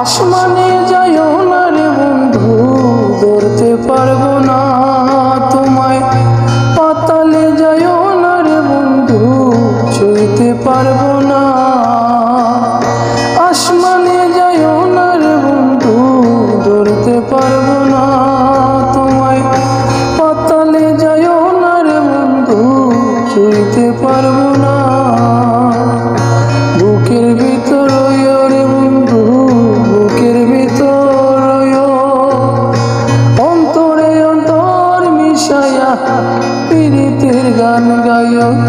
আসমানে যাইও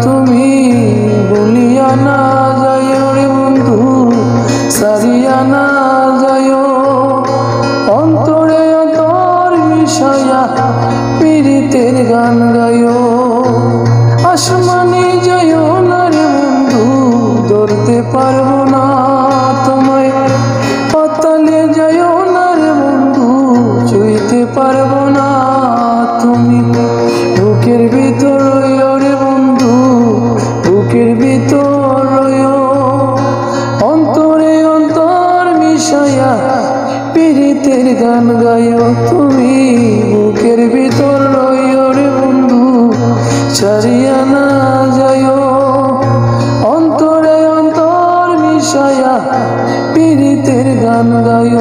তুমি বলিয়া না যায় রে বন্ধু, সারিয়া না যায় অন্তরে অন্তর মিশায়া পীড়িতের গান গায় আসমানে যায় তুমি বুকের ভিতর রে বন্ধু ছাড়িয়া না যায় অন্তরে অন্তর মিশায়া পীড়িতের গান গায়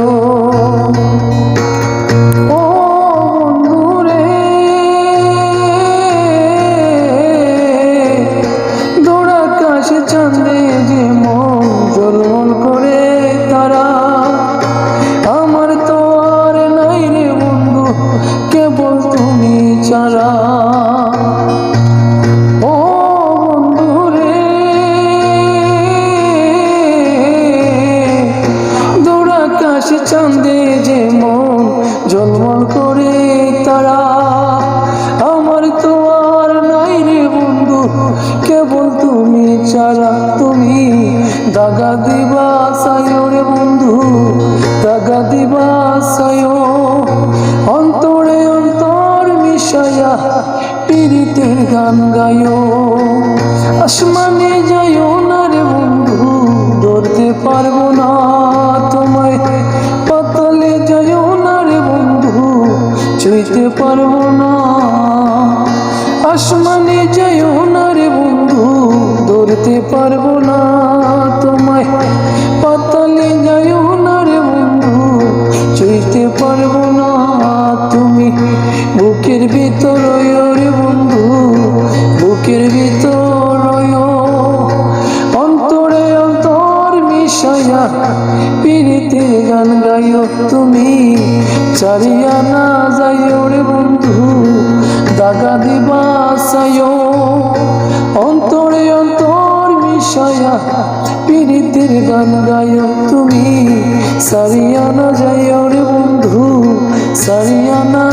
ছাড়া ও বন্ধুরে দৌড়া কাশে চাঁদে যে মন জলমল করে তারা, আমার তো আর নাই রে বন্ধু, কেবল তুমি ছাড়া তুমি। দাগা দিবা সায়ো রে বন্ধু, দাগা দিবা সায়ো পীড়িতের গান গায়ো, আসমানে যাইও না রে বন্ধু, ধরতে পারব না তোমায়। পাতালে যাইও না রে বন্ধু, ছুঁইতে পারব না। আসমানে যাইও না রে বন্ধু, ধরতে পারব না তোমায়। পাতালে যাইও না রে বন্ধু, ছুঁইতে পারব বুকের ভিতর বন্ধু, বুকের ভিতর অন্তরে অন্তর মিশায়া পীড়িতে গান গাইও তুমি। চারিয়া না যাইও রে বন্ধু, দাগা দিবা অন্তরে অন্তর মিশায়া পীড়িতের গান গাইও তুমি। সারিয়া না যাইও রে বন্ধু সারিয়া না